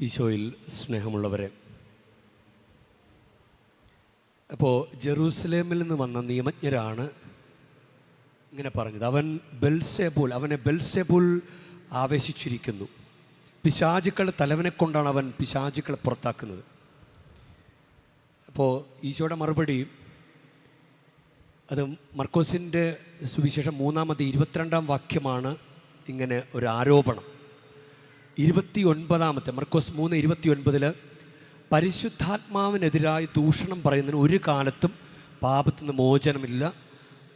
ഈശോയിൽ സ്നേഹമുള്ളവരെ അപ്പോൾ ജെറൂസലേമിൽ നിന്ന് വന്ന നിയമജ്ഞരാണ് ഇങ്ങനെ പറഞ്ഞത്. അവൻ ബെൽസെബുൽ അവനെ ബെൽസെബുൽ ആവേശിച്ചിരിക്കുന്നു. പിശാചുക്കളുടെ തലവനെ കൊണ്ടാണ് അവൻ പിശാചുക്കളെ പുറത്താക്കുന്നത്. അപ്പോൾ ഈശോയുടെ മറുപടി അത് മർക്കോസിന്റെ സുവിശേഷം മൂന്നാമത് ഇരുപത്തിരണ്ടാം വാക്യമാണ് ഇങ്ങനെ ഒരു ആരോപണം. ഇരുപത്തി ഒൻപതാമത്തെ മർക്കോസ് മൂന്ന് ഇരുപത്തി ഒൻപതിൽ പരിശുദ്ധാത്മാവിനെതിരായി ദൂഷണം പറയുന്നതിന് ഒരു കാലത്തും പാപത്തിൽ നിന്ന് മോചനമില്ല.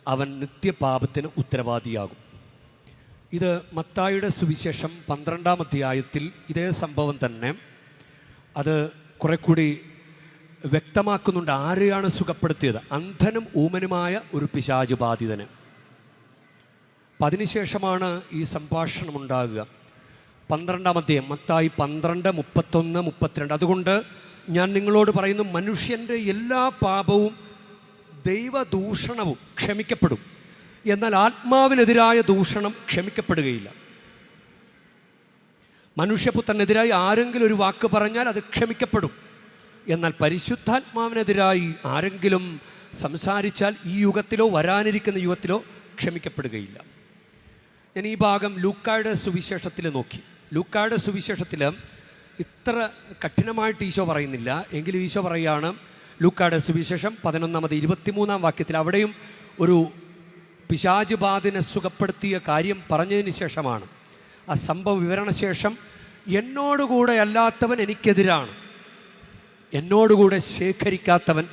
അവൻ നിത്യപാപത്തിന് ഉത്തരവാദിയാകും. ഇത് മത്തായിയുടെ സുവിശേഷം പന്ത്രണ്ടാം അധ്യായത്തിൽ ഇതേ സംഭവം തന്നെ. അത് കുറെ കൂടി വ്യക്തമാക്കുന്നുണ്ട് ആരെയാണ് സുഖപ്പെടുത്തിയത്. അന്ധനും ഊമനുമായ ഒരു പിശാചു ബാധിതന് അപ്പം അതിനുശേഷമാണ് ഈ സംഭാഷണം ഉണ്ടാകുക പന്ത്രണ്ടാം അധ്യയം മത്തായി പന്ത്രണ്ട് മുപ്പത്തൊന്ന് മുപ്പത്തിരണ്ട്. അതുകൊണ്ട് ഞാൻ നിങ്ങളോട് പറയുന്നു മനുഷ്യന്റെ എല്ലാ പാപവും ദൈവദൂഷണവും ക്ഷമിക്കപ്പെടും. എന്നാൽ ആത്മാവിനെതിരായ ദൂഷണം ക്ഷമിക്കപ്പെടുകയില്ല. മനുഷ്യപുത്രനെതിരായി ആരെങ്കിലും ഒരു വാക്ക് പറഞ്ഞാൽ അത് ക്ഷമിക്കപ്പെടും. എന്നാൽ പരിശുദ്ധാത്മാവിനെതിരായി ആരെങ്കിലും സംസാരിച്ചാൽ ഈ യുഗത്തിലോ വരാനിരിക്കുന്ന യുഗത്തിലോ ക്ഷമിക്കപ്പെടുകയില്ല. ഞാൻ ഈ ഭാഗം ലൂക്കായുടെ സുവിശേഷത്തിൽ നോക്കി. ലൂക്കായുടെ സുവിശേഷത്തിൽ ഇത്ര കഠിനമായിട്ട് ഈശോ പറയുന്നില്ല. എങ്കിലും ഈശോ പറയുകയാണ് ലൂക്കായുടെ സുവിശേഷം പതിനൊന്നാമത് ഇരുപത്തിമൂന്നാം വാക്യത്തിൽ അവിടെയും ഒരു പിശാജ് ബാധിനെ സുഖപ്പെടുത്തിയ കാര്യം പറഞ്ഞതിന് ശേഷമാണ്. ആ സംഭവ വിവരണശേഷം എന്നോടുകൂടെ അല്ലാത്തവൻ എനിക്കെതിരാണ്. എന്നോടുകൂടെ ശേഖരിക്കാത്തവൻ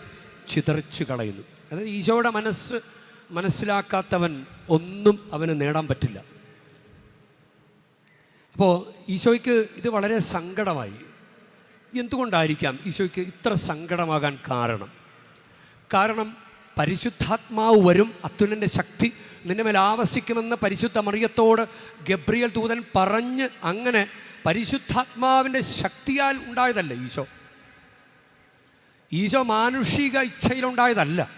ചിതറിച്ചു കളയുന്നു. അതായത് ഈശോയുടെ മനസ്സ് മനസ്സിലാക്കാത്തവൻ ഒന്നും അവന് നേടാൻ പറ്റില്ല. അപ്പോൾ ഈശോയ്ക്ക് ഇത് വളരെ സങ്കടമായി. എന്തുകൊണ്ടായിരിക്കാം ഈശോയ്ക്ക് ഇത്ര സങ്കടമാകാൻ കാരണം? കാരണം പരിശുദ്ധാത്മാവ് വരും അത്തുനന്റെ ശക്തി നിന്റെ മേൽ ആവസിക്കുമെന്ന് പരിശുദ്ധ മറിയത്തോട് ഗബ്രിയൽ ദൂതൻ പറഞ്ഞ് അങ്ങനെ പരിശുദ്ധാത്മാവിന്റെ ശക്തിയാൽ ഉണ്ടായതല്ല ഈശോ. ഈശോ മാനുഷിക ഇച്ഛയിലുണ്ടായതല്ല.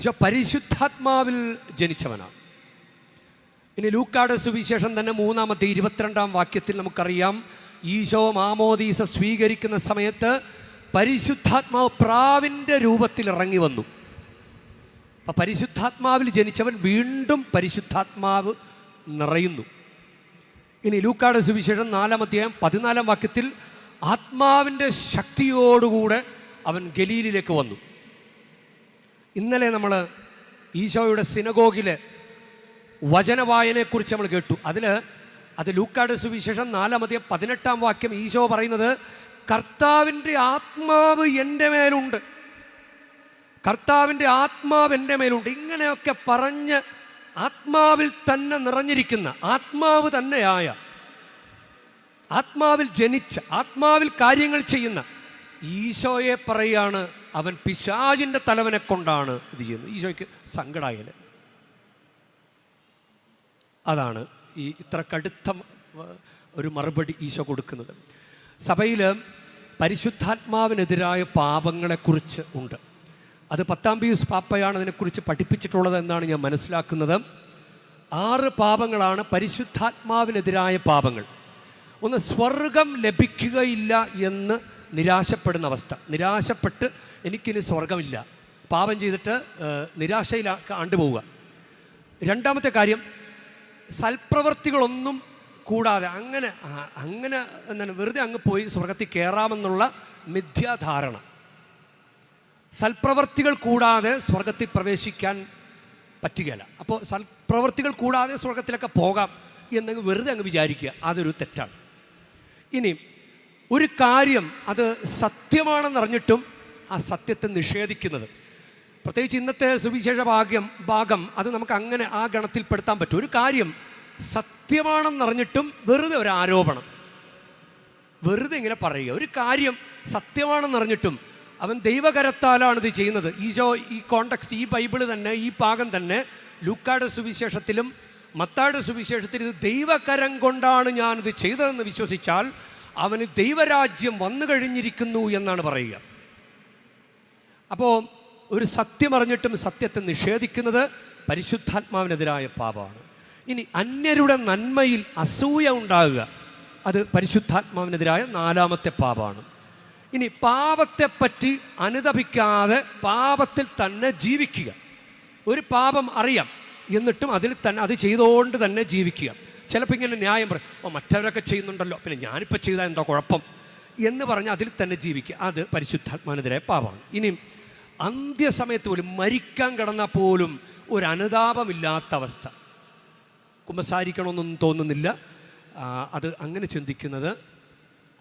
ഈശോ പരിശുദ്ധാത്മാവിൽ ജനിച്ചവനാണ്. ഇനി ലൂക്കാട് സുവിശേഷം തന്നെ മൂന്നാമത്തെ ഇരുപത്തിരണ്ടാം വാക്യത്തിൽ നമുക്കറിയാം. ഈശോ മാമോദീസ സ്വീകരിക്കുന്ന സമയത്ത് പരിശുദ്ധാത്മാവ് പ്രാവിന്റെ രൂപത്തിൽ ഇറങ്ങി വന്നു. അപ്പം പരിശുദ്ധാത്മാവിൽ ജനിച്ചവൻ വീണ്ടും പരിശുദ്ധാത്മാവ് നിറയുന്നു. ഇനി ലൂക്കാട് സുവിശേഷം നാലാമത്തെ അധ്യായം പതിനാലാം വാക്യത്തിൽ ആത്മാവിന്റെ ശക്തിയോടുകൂടെ അവൻ ഗലീലിലേക്ക് വന്നു. ഇന്നലെ നമ്മൾ ഈശോയുടെ സിനഗോഗിലെ വചനവായനെക്കുറിച്ച് നമ്മൾ കേട്ടു. അതിൽ അത് ലൂക്കാട് സുവിശേഷം നാലാമത്തെ പതിനെട്ടാം വാക്യം ഈശോ പറയുന്നത് കർത്താവിന്റെ ആത്മാവ് എന്റെ മേലുണ്ട്. കർത്താവിന്റെ ആത്മാവ് എന്റെ മേലുണ്ട്. ഇങ്ങനെയൊക്കെ പറഞ്ഞ് ആത്മാവിൽ തന്നെ നിറഞ്ഞിരിക്കുന്ന ആത്മാവ് തന്നെയായ ആത്മാവിൽ ജനിച്ച ആത്മാവിൽ കാര്യങ്ങൾ ചെയ്യുന്ന ഈശോയെ പറയാണ് അവൻ പിശാജിന്റെ തലവനെ കൊണ്ടാണ് ഇത് ചെയ്യുന്നത്. ഈശോയ്ക്ക് സങ്കടായാൽ അതാണ് ഈ ഇത്ര കടുത്ത ഒരു മറുപടി ഈശോ കൊടുക്കുന്നത്. സഭയിൽ പരിശുദ്ധാത്മാവിനെതിരായ പാപങ്ങളെക്കുറിച്ച് ഉണ്ട്. അത് പത്താം പീസ് പാപ്പയാണ് അതിനെക്കുറിച്ച് പഠിപ്പിച്ചിട്ടുള്ളത് എന്നാണ് ഞാൻ മനസ്സിലാക്കുന്നത്. ആറ് പാപങ്ങളാണ് പരിശുദ്ധാത്മാവിനെതിരായ പാപങ്ങൾ. ഒന്ന് സ്വർഗം ലഭിക്കുകയില്ല എന്ന് നിരാശപ്പെടുന്ന അവസ്ഥ. നിരാശപ്പെട്ട് എനിക്കിനി സ്വർഗമില്ല. പാപം ചെയ്തിട്ട് ഏഹ്, പോവുക രണ്ടാമത്തെ കാര്യം സൽപ്രവർത്തികളൊന്നും കൂടാതെ അങ്ങനെ അങ്ങനെ എന്താണ് വെറുതെ അങ്ങ് പോയി സ്വർഗത്തിൽ കയറാമെന്നുള്ള മിഥ്യാധാരണ. സൽപ്രവർത്തികൾ കൂടാതെ സ്വർഗത്തിൽ പ്രവേശിക്കാൻ പറ്റുകയില്ല. അപ്പോൾ സൽപ്രവർത്തികൾ കൂടാതെ സ്വർഗത്തിലൊക്കെ പോകാം എന്നങ്ങ് വെറുതെ അങ്ങ് വിചാരിക്കുക അതൊരു തെറ്റാണ്. ഇനി ഒരു കാര്യം അത് സത്യമാണെന്നറിഞ്ഞിട്ടും ആ സത്യത്തെ നിഷേധിക്കുന്നത്. പ്രത്യേകിച്ച് ഇന്നത്തെ സുവിശേഷ ഭാഗ്യം ഭാഗം അത് നമുക്ക് അങ്ങനെ ആ ഗണത്തിൽപ്പെടുത്താൻ പറ്റും. ഒരു കാര്യം സത്യമാണെന്നറിഞ്ഞിട്ടും വെറുതെ ഒരു ആരോപണം. വെറുതെ ഇങ്ങനെ പറയുക. ഒരു കാര്യം സത്യമാണെന്നറിഞ്ഞിട്ടും അവൻ ദൈവകരത്താലാണ് ഇത് ചെയ്യുന്നത്. ഈശോ ഈ കോണ്ടക്സ്റ്റ് ഈ ബൈബിൾ തന്നെ ഈ പാകം തന്നെ ലൂക്കായുടെ സുവിശേഷത്തിലും മത്താട് സുവിശേഷത്തിൽ ഇത് ദൈവകരം കൊണ്ടാണ് ഞാനിത് ചെയ്തതെന്ന് വിശ്വസിച്ചാൽ അവന് ദൈവരാജ്യം വന്നു കഴിഞ്ഞിരിക്കുന്നു എന്നാണ് പറയുക. അപ്പോൾ ഒരു സത്യമറിഞ്ഞിട്ടും സത്യത്തെ നിഷേധിക്കുന്നത് പരിശുദ്ധാത്മാവിനെതിരായ പാപമാണ്. ഇനി അന്യരുടെ നന്മയിൽ അസൂയ ഉണ്ടാകുക അത് പരിശുദ്ധാത്മാവിനെതിരായ നാലാമത്തെ പാപമാണ്. ഇനി പാപത്തെപ്പറ്റി അനുതപിക്കാതെ പാപത്തിൽ തന്നെ ജീവിക്കുക. ഒരു പാപം അറിയാം എന്നിട്ടും അതിൽ തന്നെ അത് ചെയ്തുകൊണ്ട് തന്നെ ജീവിക്കുക. ചിലപ്പോൾ ഇങ്ങനെ ന്യായം പറയും ഓ മറ്റവരൊക്കെ ചെയ്യുന്നുണ്ടല്ലോ പിന്നെ ഞാനിപ്പോൾ ചെയ്താൽ എന്താ കുഴപ്പം? എന്ന് പറഞ്ഞ് അതിൽ തന്നെ ജീവിക്കുക. അത് പരിശുദ്ധാത്മാവിനെതിരായ പാപമാണ്. ഇനി അന്ത്യസമയത്ത് പോലും മരിക്കാൻ കിടന്നാൽ പോലും ഒരു അനുതാപമില്ലാത്ത അവസ്ഥ. കുമ്പസാരിക്കണമെന്നൊന്നും തോന്നുന്നില്ല. അത് അങ്ങനെ ചിന്തിക്കുന്നത്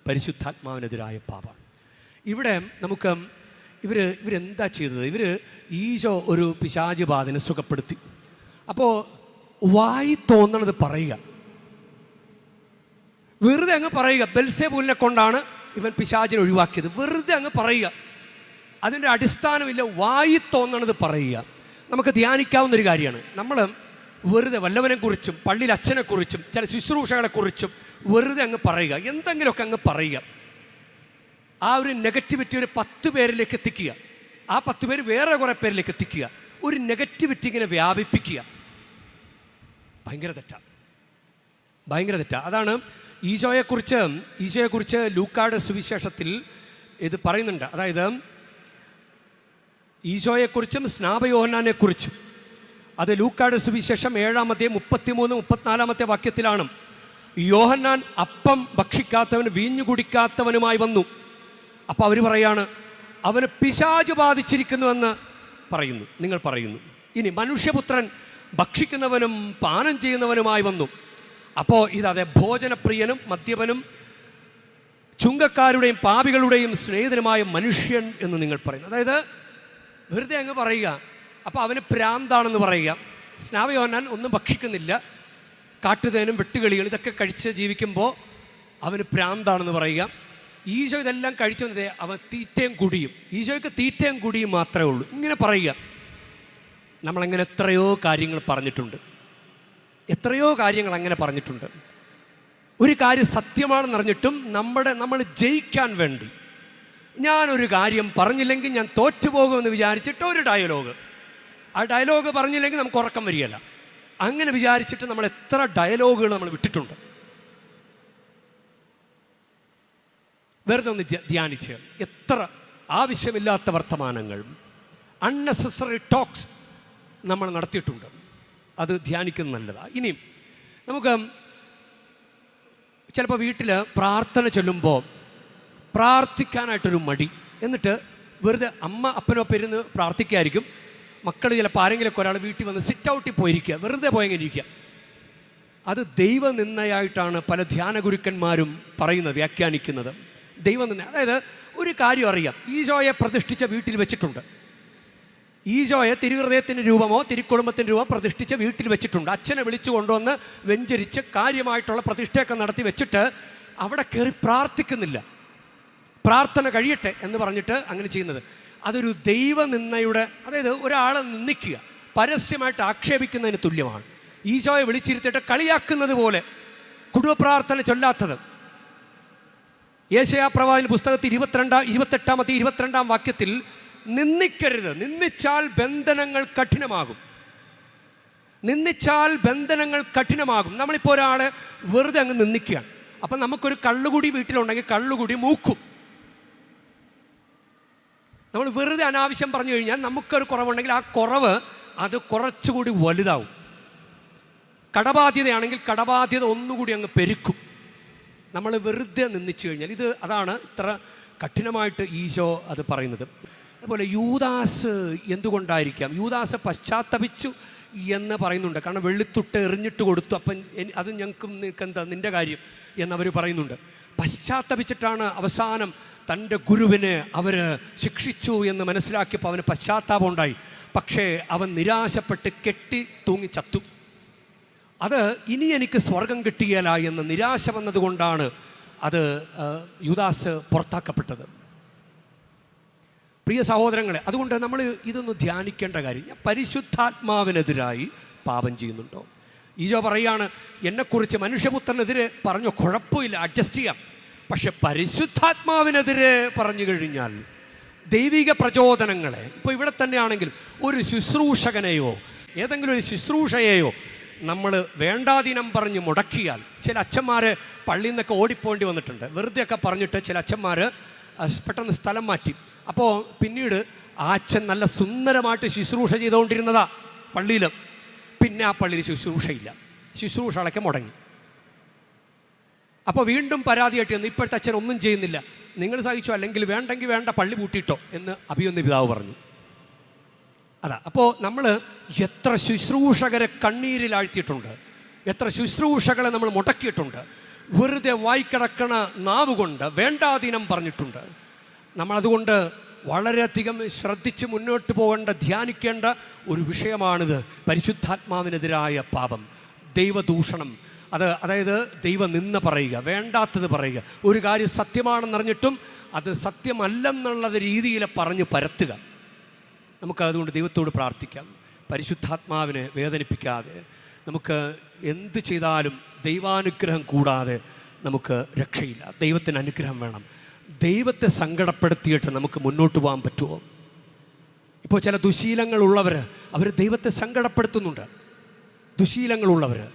പരിശുദ്ധാത്മാവിനെതിരായ പാപമാണ് ഇവിടെ നമുക്ക് ഇവർ ഇവരെന്താ ചെയ്തത്? ഇവർ ഈശോ ഒരു പിശാച് ബാധനെ സുഖപ്പെടുത്തി. അപ്പോൾ വായി തോന്നണത് പറയുക. വെറുതെ അങ്ങ് പറയുക. ബെൽസേബൂലിനെ കൊണ്ടാണ് ഇവൻ പിശാചിനെ ഒഴിവാക്കിയത്. വെറുതെ അങ്ങ് പറയുക. അതിന്റെ അടിസ്ഥാനമില്ല. വായി തോന്നണത് പറയുക. നമുക്ക് ധ്യാനിക്കാവുന്ന ഒരു കാര്യമാണ്. നമ്മൾ വെറുതെ വല്ലവനെക്കുറിച്ചും പള്ളിയിൽ അച്ഛനെക്കുറിച്ചും ചില ശുശ്രൂഷകളെക്കുറിച്ചും വെറുതെ അങ്ങ് പറയുക. എന്തെങ്കിലുമൊക്കെ അങ്ങ് പറയുക. ആ ഒരു നെഗറ്റിവിറ്റി ഒരു പത്ത് പേരിലേക്ക് എത്തിക്കുക. ആ പത്ത് പേര് വേറെ കുറേ പേരിലേക്ക് എത്തിക്കുക. ഒരു നെഗറ്റിവിറ്റി ഇങ്ങനെ വ്യാപിപ്പിക്കുക. ഭയങ്കര തെറ്റാണ് ഭയങ്കര തെറ്റാണ് അതാണ് ഈശോയെക്കുറിച്ച് ഈശോയെക്കുറിച്ച് ലൂക്കാട് സുവിശേഷത്തിൽ ഇത് പറയുന്നുണ്ട്. അതായത് ഈശോയെക്കുറിച്ചും സ്നാപയോഹനാനെക്കുറിച്ചും അത് ലൂക്കാട് സുവിശേഷം ഏഴാമത്തെ മുപ്പത്തിമൂന്ന് മുപ്പത്തിനാലാമത്തെ വാക്യത്തിലാണ്. യോഹന്നാൻ അപ്പം ഭക്ഷിക്കാത്തവൻ വീഞ്ഞു കുടിക്കാത്തവനുമായി വന്നു. അപ്പോൾ അവർ പറയാണ് അവന് പിശാജ് ബാധിച്ചിരിക്കുന്നുവെന്ന് പറയുന്നു. നിങ്ങൾ പറയുന്നു. ഇനി മനുഷ്യപുത്രൻ ഭക്ഷിക്കുന്നവനും പാനം ചെയ്യുന്നവനുമായി വന്നു. അപ്പോൾ ഇതതെ ഭോജനപ്രിയനും മദ്യപനും ചുങ്കക്കാരുടെയും പാപികളുടെയും സ്നേഹിതനുമായ മനുഷ്യൻ എന്ന് നിങ്ങൾ പറയുന്നു. അതായത് വെറുതെ അങ്ങ് പറയുക അപ്പോൾ അവന് പ്രാന്താണെന്ന് പറയുക. സ്നാവയോനാൻ ഒന്നും ഭക്ഷിക്കുന്നില്ല. കാട്ടുതേനും വെട്ടുകളികൾ ഇതൊക്കെ കഴിച്ച് ജീവിക്കുമ്പോൾ അവന് പ്രാന്താണെന്ന് പറയുക. ഈശോ ഇതെല്ലാം കഴിച്ചു വന്നതേ അവൻ തീറ്റയും കുടിയും. ഈശോയ്ക്ക് തീറ്റയും കുടിയും മാത്രമേ ഉള്ളൂ. ഇങ്ങനെ പറയുക. നമ്മളങ്ങനെ എത്രയോ കാര്യങ്ങൾ പറഞ്ഞിട്ടുണ്ട്. എത്രയോ കാര്യങ്ങൾ അങ്ങനെ പറഞ്ഞിട്ടുണ്ട്. ഒരു കാര്യം സത്യമാണെന്ന് അറിഞ്ഞിട്ടും നമ്മുടെ നമ്മൾ ജയിക്കാൻ വേണ്ടി. ഞാനൊരു കാര്യം പറഞ്ഞില്ലെങ്കിൽ ഞാൻ തോറ്റുപോകുമെന്ന് വിചാരിച്ചിട്ട് ഒരു ഡയലോഗ് ആ ഡയലോഗ് പറഞ്ഞില്ലെങ്കിൽ നമുക്ക് ഉറക്കം വരികയില്ല. അങ്ങനെ വിചാരിച്ചിട്ട് നമ്മൾ എത്ര ഡയലോഗുകൾ നമ്മൾ വിട്ടിട്ടുണ്ട്. വെറുതെ ഒന്ന് ധ്യ- ധ്യാനിച്ച്. എത്ര ആവശ്യമില്ലാത്ത വർത്തമാനങ്ങൾ അൺനെസസറി ടോക്സ് നമ്മൾ നടത്തിയിട്ടുണ്ട്. അത് ധ്യാനിക്കുന്നത് നല്ലതാണ് ഇനി നമുക്ക് ചിലപ്പോൾ വീട്ടിൽ പ്രാർത്ഥന ചൊല്ലുമ്പോൾ പ്രാർത്ഥിക്കാനായിട്ടൊരു മടി. എന്നിട്ട് വെറുതെ അമ്മ അപ്പനോ പെരുന്ന് പ്രാർത്ഥിക്കായിരിക്കും. മക്കൾ ചിലപ്പോൾ ആരെങ്കിലുമൊക്കെ ഒരാൾ വീട്ടിൽ വന്ന് സിറ്റ് ഔട്ടിൽ പോയിരിക്കുക. വെറുതെ പോയെങ്കിൽ ഇരിക്കുക അത് ദൈവനിന്ദയായിട്ടാണ് പല ധ്യാന ഗുരുക്കന്മാരും പറയുന്നത് വ്യാഖ്യാനിക്കുന്നത്. ദൈവനിന്ദ അതായത് ഒരു കാര്യം അറിയാം. ഈശോയെ പ്രതിഷ്ഠിച്ച വീട്ടിൽ വെച്ചിട്ടുണ്ട്. ഈശോയെ തിരുഹൃദയത്തിന്റെ രൂപമോ തിരുക്കുടുംബത്തിന്റെ രൂപമോ പ്രതിഷ്ഠിച്ച വീട്ടിൽ വെച്ചിട്ടുണ്ട്. അച്ഛനെ വിളിച്ചു കൊണ്ടുവന്ന് വെഞ്ചരിച്ച് കാര്യമായിട്ടുള്ള പ്രതിഷ്ഠയൊക്കെ നടത്തി വെച്ചിട്ട് അവിടെ കയറി പ്രാർത്ഥിക്കുന്നില്ല. പ്രാർത്ഥന കഴിയട്ടെ എന്ന് പറഞ്ഞിട്ട് അങ്ങനെ ചെയ്യുന്നത്. അതൊരു ദൈവനിന്ദയുടെ അതായത് ഒരാളെ നിന്ദിക്കുക പരസ്യമായിട്ട് ആക്ഷേപിക്കുന്നതിന് തുല്യമാണ്. ഈശോയെ വിളിച്ചിരുത്തിയിട്ട് കളിയാക്കുന്നത് പോലെ കുടുംബപ്രാർത്ഥന ചൊല്ലാത്തത്. യേശയാ പ്രവാചന പുസ്തകത്തിൽ ഇരുപത്തിരണ്ടാം ഇരുപത്തെട്ടാമത്തെ ഇരുപത്തിരണ്ടാം വാക്യത്തിൽ നിന്ദിക്കരുത് നിന്ദിച്ചാൽ ബന്ധനങ്ങൾ കഠിനമാകും. നിന്ദിച്ചാൽ ബന്ധനങ്ങൾ കഠിനമാകും. നമ്മളിപ്പോൾ ഒരാളെ വെറുതെ അങ്ങ് നിന്ദിക്കുകയാണ്. അപ്പം നമുക്കൊരു കള്ളുകുടി വീട്ടിലുണ്ടെങ്കിൽ കള്ളുകുടി മൂക്കും. നമ്മൾ വെറുതെ അനാവശ്യം പറഞ്ഞു കഴിഞ്ഞാൽ നമുക്കൊരു കുറവുണ്ടെങ്കിൽ ആ കുറവ് അത് കുറച്ചുകൂടി വലുതാവും. കടബാധ്യതയാണെങ്കിൽ കടബാധ്യത ഒന്നുകൂടി അങ്ങ് പെരുക്കും. നമ്മൾ വെറുതെ നിന്നിച്ചു കഴിഞ്ഞാൽ ഇത് അതാണ് ഇത്ര കഠിനമായിട്ട് ഈശോ അത് പറയുന്നത്. അതുപോലെ യൂദാസ് എന്തുകൊണ്ടായിരിക്കാം? യൂദാസ് പശ്ചാത്തപിച്ചു എന്ന് പറയുന്നുണ്ട്. കാരണം വെള്ളിത്തുട്ട് എറിഞ്ഞിട്ട് കൊടുത്തു. അപ്പം അത് ഞങ്ങൾക്കും നിനക്കെന്താ നിന്റെ കാര്യം എന്നവർ പറയുന്നുണ്ട്. പശ്ചാത്തപിച്ചിട്ടാണ് അവസാനം തന്റെ ഗുരുവിനെ അവർ ശിക്ഷിച്ചു എന്ന് മനസ്സിലാക്കിയപ്പോൾ അവന് പശ്ചാത്താപം ഉണ്ടായി. പക്ഷേ അവൻ നിരാശപ്പെട്ട് കെട്ടി തൂങ്ങി ചത്തു. അത് ഇനി എനിക്ക് സ്വർഗം കിട്ടിയല്ല എന്ന് നിരാശ വന്നതുകൊണ്ടാണ് അത് യൂദാസ് പുറത്താക്കപ്പെട്ടത്. പ്രിയ സഹോദരങ്ങളെ അതുകൊണ്ട് നമ്മൾ ഇതൊന്ന് ധ്യാനിക്കേണ്ട കാര്യം ഞാൻ പരിശുദ്ധാത്മാവിനെതിരായി പാപം ചെയ്യുന്നുണ്ടോ? ഈജോ പറയാണ് എന്നെക്കുറിച്ച് മനുഷ്യപുത്രനെതിരെ പറഞ്ഞു കുഴപ്പമില്ല അഡ്ജസ്റ്റ് ചെയ്യാം. പക്ഷെ പരിശുദ്ധാത്മാവിനെതിരെ പറഞ്ഞു കഴിഞ്ഞാൽ ദൈവിക പ്രചോദനങ്ങളെ ഇപ്പോൾ ഇവിടെ തന്നെയാണെങ്കിൽ ഒരു ശുശ്രൂഷകനെയോ ഏതെങ്കിലും ഒരു ശുശ്രൂഷയെയോ നമ്മൾ വേണ്ടാതീനം പറഞ്ഞ് മുടക്കിയാൽ ചില അച്ഛന്മാർ പള്ളിയിൽ നിന്നൊക്കെ ഓടിപ്പോണ്ടി വന്നിട്ടുണ്ട്. വെറുതെ ഒക്കെ പറഞ്ഞിട്ട് ചില അച്ഛന്മാർ പെട്ടെന്ന് സ്ഥലം മാറ്റി. അപ്പോൾ പിന്നീട് ആ അച്ഛൻ നല്ല സുന്ദരമായിട്ട് ശുശ്രൂഷ ചെയ്തുകൊണ്ടിരുന്നതാ പള്ളിയിൽ പിന്നെ ആ പള്ളിയിൽ ശുശ്രൂഷയില്ല. ശുശ്രൂഷകളൊക്കെ മുടങ്ങി. അപ്പോൾ വീണ്ടും പരാതിയായിട്ട് ചെന്ന് ഇപ്പോഴത്തെ അച്ഛൻ ഒന്നും ചെയ്യുന്നില്ല. നിങ്ങൾ സഹിച്ചോ? അല്ലെങ്കിൽ വേണ്ടെങ്കിൽ വേണ്ട പള്ളി പൂട്ടിയിട്ടോ? എന്ന് അഭിയൊന്ന് പിതാവ് പറഞ്ഞു. അതാ അപ്പോൾ നമ്മൾ എത്ര ശുശ്രൂഷകരെ കണ്ണീരിലാഴ്ത്തിയിട്ടുണ്ട് എത്ര ശുശ്രൂഷകളെ നമ്മൾ മുടക്കിയിട്ടുണ്ട്. വെറുതെ വായിക്കിടക്കണ നാവ് കൊണ്ട് വേണ്ടാധീനം പറഞ്ഞിട്ടുണ്ട്. നമ്മളതുകൊണ്ട് വളരെയധികം ശ്രദ്ധിച്ച് മുന്നോട്ട് പോകേണ്ട ധ്യാനിക്കേണ്ട ഒരു വിഷയമാണിത്. പരിശുദ്ധാത്മാവിനെതിരായ പാപം. ദൈവദൂഷണം. അത് അതായത് ദൈവം നിന്ന് പറയുക വേണ്ടാത്തത് പറയുക. ഒരു കാര്യം സത്യമാണെന്നറിഞ്ഞിട്ടും അത് സത്യമല്ലെന്നുള്ളത് രീതിയിൽ പറഞ്ഞ് പരത്തുക. നമുക്ക് അതുകൊണ്ട് ദൈവത്തോട് പ്രാർത്ഥിക്കാം. പരിശുദ്ധാത്മാവിനെ വേദനിപ്പിക്കാതെ നമുക്ക് എന്ത് ചെയ്താലും ദൈവാനുഗ്രഹം കൂടാതെ നമുക്ക് രക്ഷയില്ല. ദൈവത്തിന് അനുഗ്രഹം വേണം. ദൈവത്തെ സങ്കടപ്പെടുത്തിയിട്ട് നമുക്ക് മുന്നോട്ട് പോകാൻ പറ്റുമോ? ഇപ്പോൾ ചില ദുശീലങ്ങളുള്ളവർ അവർ ദൈവത്തെ സങ്കടപ്പെടുത്തുന്നുണ്ട്. ദുശീലങ്ങളുള്ളവർ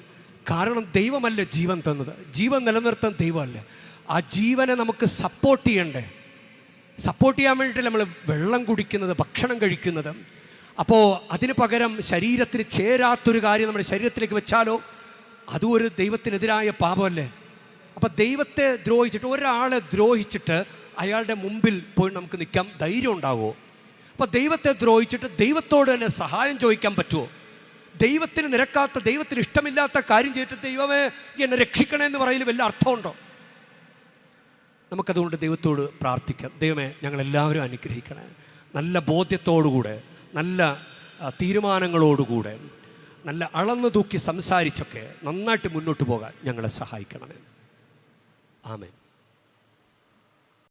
കാരണം ദൈവമല്ല ജീവൻ തന്നത്. ജീവൻ നിലനിർത്താൻ ദൈവമല്ല. ആ ജീവനെ നമുക്ക് സപ്പോർട്ട് ചെയ്യണ്ടേ? സപ്പോർട്ട് ചെയ്യാൻ വേണ്ടിയിട്ട് നമ്മൾ വെള്ളം കുടിക്കുന്നത് ഭക്ഷണം കഴിക്കുന്നത്. അപ്പോൾ അതിന് പകരം ശരീരത്തിന് ചേരാത്തൊരു കാര്യം നമ്മുടെ ശരീരത്തിലേക്ക് വെച്ചാലോ അതും ഒരു ദൈവത്തിനെതിരായ പാപമല്ലേ? അപ്പം ദൈവത്തെ ദ്രോഹിച്ചിട്ട് ഒരാളെ ദ്രോഹിച്ചിട്ട് അയാളുടെ മുമ്പിൽ പോയി നമുക്ക് നിൽക്കാം ധൈര്യം ഉണ്ടാകുമോ അപ്പം ദൈവത്തെ ദ്രോഹിച്ചിട്ട് ദൈവത്തോട് തന്നെ സഹായം ചോദിക്കാൻ പറ്റുമോ ദൈവത്തിന് നിരക്കാത്ത ദൈവത്തിന് ഇഷ്ടമില്ലാത്ത കാര്യം ചെയ്തിട്ട് ദൈവമേ എന്നെ രക്ഷിക്കണേ എന്ന് പറയുന്നതിൽ വലിയ അർത്ഥമുണ്ടോ? നമുക്കതുകൊണ്ട് ദൈവത്തോട് പ്രാർത്ഥിക്കാം. ദൈവമേ ഞങ്ങളെല്ലാവരും അനുഗ്രഹിക്കണേ. നല്ല ബോധ്യത്തോടുകൂടെ നല്ല തീരുമാനങ്ങളോടുകൂടെ നല്ല അളന്നു തൂക്കി സംസാരിച്ചൊക്കെ നന്നായിട്ട് മുന്നോട്ട് പോകാൻ ഞങ്ങളെ സഹായിക്കണമേ. ആമേൻ.